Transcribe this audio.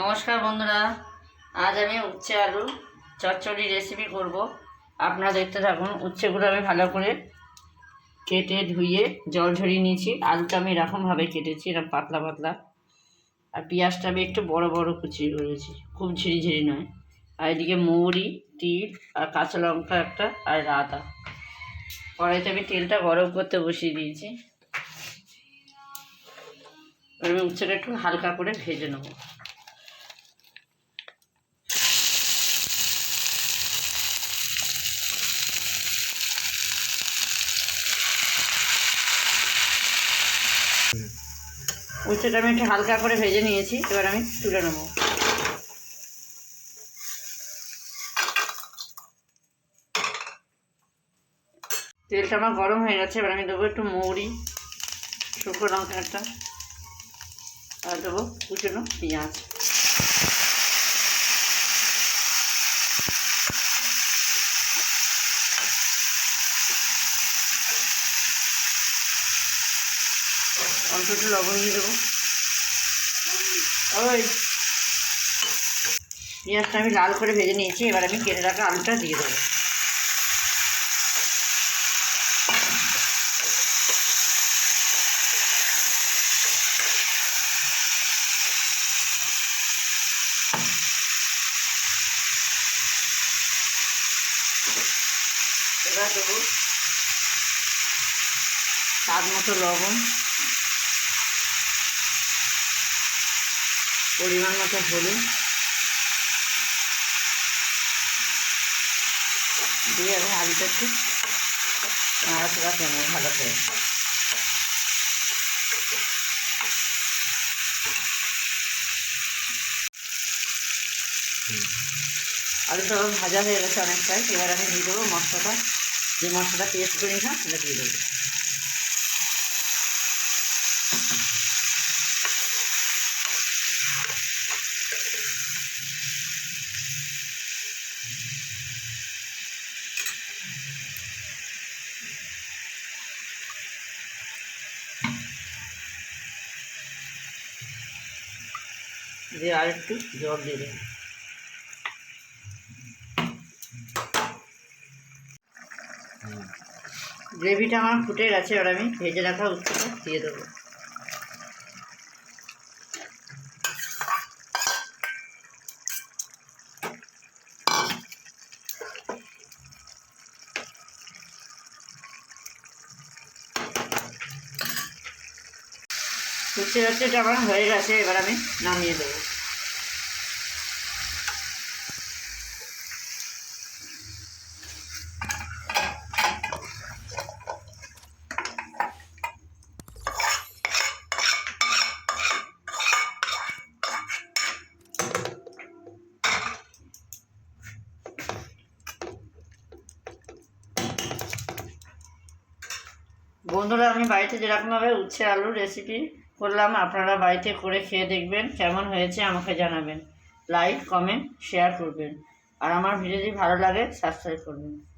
নমস্কার বন্ধুরা, আজ আমি উচ্ছে আলু চচ্চড়ি রেসিপি করব। আপনারা দেখতে থাকুন, উচ্ছেগুলো আমি ভালো করে কেটে ধুয়ে জল ঝরিয়ে নিয়েছি। আলুটা আমি এরকমভাবে কেটেছি, এরকম পাতলা পাতলা। আর পেঁয়াজটা আমি একটু বড় বড় কুচিয়ে করেছি, খুব ঝিরিঝিরি নয়। আর এদিকে মৌরি, তিল আর কাঁচা লঙ্কা একটা আর আদা। কড়াইতে আমি তেলটা গরম করতে বসিয়ে দিয়েছি। আমি উচ্ছেটা একটু হালকা করে ভেজে নেব। উচ্ছেটা আমি একটু হালকা করে ভেজে নিয়েছি, এবার আমি তুলে নেব। তেলটা আমার গরম হয়ে গেছে, এবার আমি দেবো একটু মৌরি, শুকনো লঙ্কা একটা আর দেবো কুচনো পেঁয়াজ। অল্প একটু লবণ দিয়ে দেবো। ওই। পেঁয়াজটা আমি লাল করে ভেজে নিয়েছি, এবার আমি কেটে রাখা আলুটা দিয়ে দেবো। এবার দেবো স্বাদ মতো লবণ। পরিমাণ মতো হলুদ দিয়ে আমি আলুটা একটু নাড়াচাড়া করব ভালো করে। আলুটা ভাজা হয়ে গেছে অনেকটাই। এবার আমি দিয়ে দেবো মশলাটা। যে মশলাটা পেস্ট করে নিলাম সেটা দিয়ে দেবো। দিয়ে আর একটু জল দিয়ে দেবো। গ্রেভিটা আমার ফুটে গেছে এবার আমি ভেজে রাখা উচ্চটা দিয়ে দেবো। উচ্ছে উচ্ছেটা আমার হয়ে গেছে, এবার আমি নামিয়ে দেবো। বন্ধুরা, আমি বাড়িতে যেরকমভাবে উচ্ছে আলুর রেসিপি করলাম, আপনারা বাড়িতে করে খেয়ে দেখবেন কেমন হয়েছে, আমাকে জানাবেন। লাইক, কমেন্ট, শেয়ার করবেন। আর আমার ভিডিওটি ভালো লাগে, সাবস্ক্রাইব করবেন।